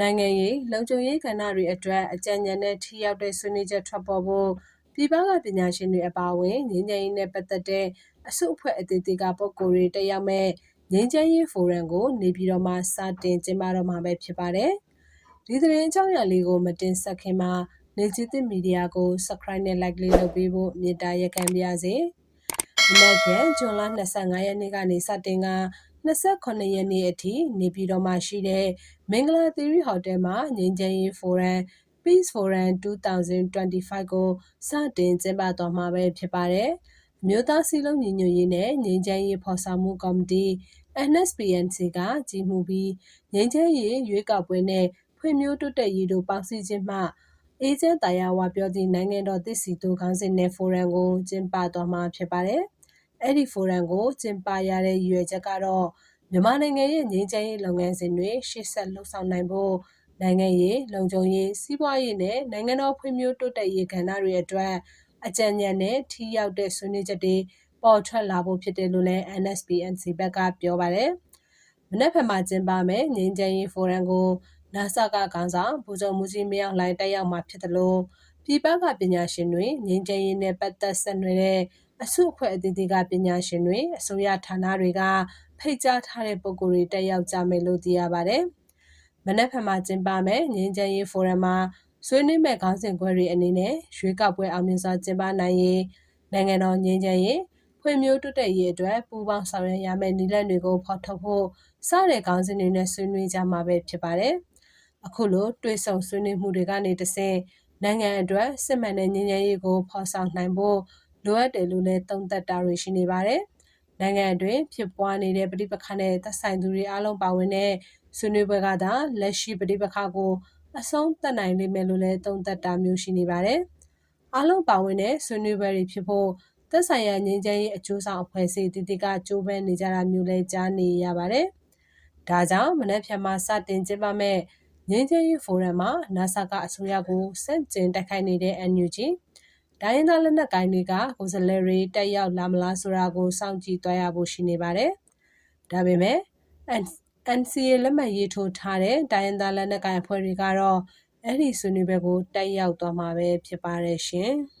နိုင်ငံရေး လုံခြုံရေးကဏ္ဍတွေအတွက် အကြံဉာဏ်နဲ့ ထိရောက်တဲ့ ဆွေးနွေးချက်ထွက်ပေါ်ဖို့ ပြည်ပက ပညာရှင်တွေအပါအဝင် ငြိမ်းချမ်းရေးနဲ့ ပတ်သက်တဲ့ အစုအဖွဲ့အသီးသီးက ပုဂ္ဂိုလ်တွေ တက်ရောက်မဲ့ငြိမ်းချမ်းရေးဖိုရမ်ကို နေပြည်တော်မှာ စတင်ကျင်းပတော့မှာပဲ ဖြစ်ပါတယ်။ဒီသတင်းအကြောင်းအရာလေးကို မတင်ဆက်ခင်မှာနေကြည်သစ်မီဒီယာကို Subscribe နဲ့ Like လေးလုပ်ပေးဖို့ မေတ္တာရက်ခံပါရစေ။မနက်ဖြန် ဇွန်လ25ရက်နေ့ကနေ စတင်က 28ရက်နေ့အထိ နေပြည်တော်မှာရှိတဲ့ မင်္ဂလာသီရိဟိုတယ်မှာ ငြိမ်းချမ်းရေးဖိုရမ် Peace Forum 2025 ကို စတင်ကျင်းပသွားမှာပဲဖြစ်ပါတယ်။မြို့သားစည်းလုံးညီညွတ်ရေးနဲ့ ငြိမ်းချမ်းရေးဖော်ဆောင်မှုကော်မတီ NSPNC က ကြီးမှုပြီး ငြိမ်းချမ်းရေး ရွေးကောက်ပွဲနဲ့ ဖွံ့ဖြိုးတိုးတက်ရေးတို့ ပေါင်းစည်းခြင်းမှ အေဂျင့်တရားဝါပြောသည့် နိုင်ငံတော်သစ်စီတိုခေါင်းစဉ်နဲ့ ဖိုရမ်ကို ကျင်းပသွားမှာဖြစ်ပါတယ်။ အဲ့ဒီဖိုရမ်ကို ကျင်းပရတဲ့ ရည်ရွယ်ချက်ကတော့ မြန်မာနိုင်ငံရဲ့ ငြိမ်းချမ်းရေးလုပ်ငန်းစဉ်တွေ ရှေ့ဆက်လှုပ်ဆောင်နိုင်ဖို့ နိုင်ငံရေး လုံခြုံရေး စီးပွားရေးနဲ့ နိုင်ငံတော်ဖွံ့ဖြိုးတိုးတက်ရေးကဏ္ဍတွေအတွက် အကြံဉာဏ်နဲ့ ထိရောက်တဲ့ ဆွေးနွေးချက်တွေ ပေါ်ထွက်လာဖို့ဖြစ်တယ်လို့လည်း NSPNC ဘက်က ပြောပါတယ်။မနက်ဖြန်မှာ ကျင်းပမယ်ငြိမ်းချမ်းရေးဖိုရမ်ကိုနာဆာကခေါင်းဆောင် ဗိုလ်ချုပ်မှုကြီးမင်းအောင်လှိုင် တက်ရောက်မှာဖြစ်တယ်လို့ပြည်ပက ပညာရှင်တွေ ငြိမ်းချမ်းရေးနဲ့ ပတ်သက်ဆက်နွယ်တဲ့ အစုအဖွဲ့အသီးသီးကပညာရှင်တွေအစိုးရဌာနတွေကဖိတ်ကြားထားတဲ့ပုံကိုယ်တွေတက်ရောက်ကြမယ်လို့သိရပါတယ်။မနက်ဖြန်မှာကျင်းပမယ်ငြိမ်းချမ်းရေးဖိုရမ်မှာဆွေးနွေးမဲ့ခေါင်းစဉ်ခွဲတွေအနေနဲ့ရွေးကောက်ပွဲအောင်မြင်စွာကျင်းပနိုင်ရေးနိုင်ငံတော်ငြိမ်းချမ်းရေးဖွံ့ဖြိုးတိုးတက်ရေးအတွက်ပူးပေါင်းဆောင်ရွက်ရမယ့်နည်းလမ်းတွေကိုဖော်ထုတ်ဖို့စတဲ့ခေါင်းစဉ်တွေနဲ့ဆွေးနွေးကြမှာပဲဖြစ်ပါတယ်။အခုလိုတွေ့ဆုံဆွေးနွေးမှုတွေကနေတဆင့်နိုင်ငံအတွက်စစ်မှန်တဲ့ငြိမ်းချမ်းရေးကိုဖော်ဆောင်နိုင်ဖို့ လိုအပ်တယ်လို့လည်းသုံးသပ်တာတွေရှိနေပါတယ်။နိုင်ငံအတွင်းဖြစ်ပွားနေတဲ့ပဋိပက္ခနဲ့သက်ဆိုင်သူတွေအားလုံးပါဝင်တဲ့ဆွေးနွေးပွဲကသာလက်ရှိပဋိပက္ခကိုအဆုံးသတ်နိုင်လိမ့်မယ်လို့လည်းသုံးသပ်တာမျိုးရှိနေပါတယ်။အားလုံးပါဝင်တဲ့ဆွေးနွေးပွဲတွေဖြစ်ဖို့သက်ဆိုင်ရာငြိမ်းချမ်းရေးအကျိုးဆောင်အဖွဲ့အစည်းတည်တည်ကကြိုးပမ်းနေကြတာမျိုးလည်းကြားနေရပါတယ်။ဒါကြောင့်မနက်ဖြန်မှာစတင်ကျင်းပမဲ့ငြိမ်းချမ်းရေးဖိုရမ်မှာနာဆာကအစိုးရကိုစန့်ကျင်တိုက်ခိုက်နေတဲ့ NUG ဒိုင်းသားလက်နက်ကိုင်တွေက ကိုယ်စားလှယ်တွေ တက်ရောက်လာမလားဆိုတာကို စောင့်ကြည့်သွားရဖို့ ရှိနေပါတယ်။ဒါပေမဲ့ NCA လက်မှတ်ရေးထိုးထားတဲ့ တိုင်းရင်းသားလက်နက်ကိုင်အဖွဲ့တွေကတော့ အဲ့ဒီဆွေးနွေးပွဲကို တက်ရောက်သွားမှာပဲ ဖြစ်ပါတယ်ရှင်။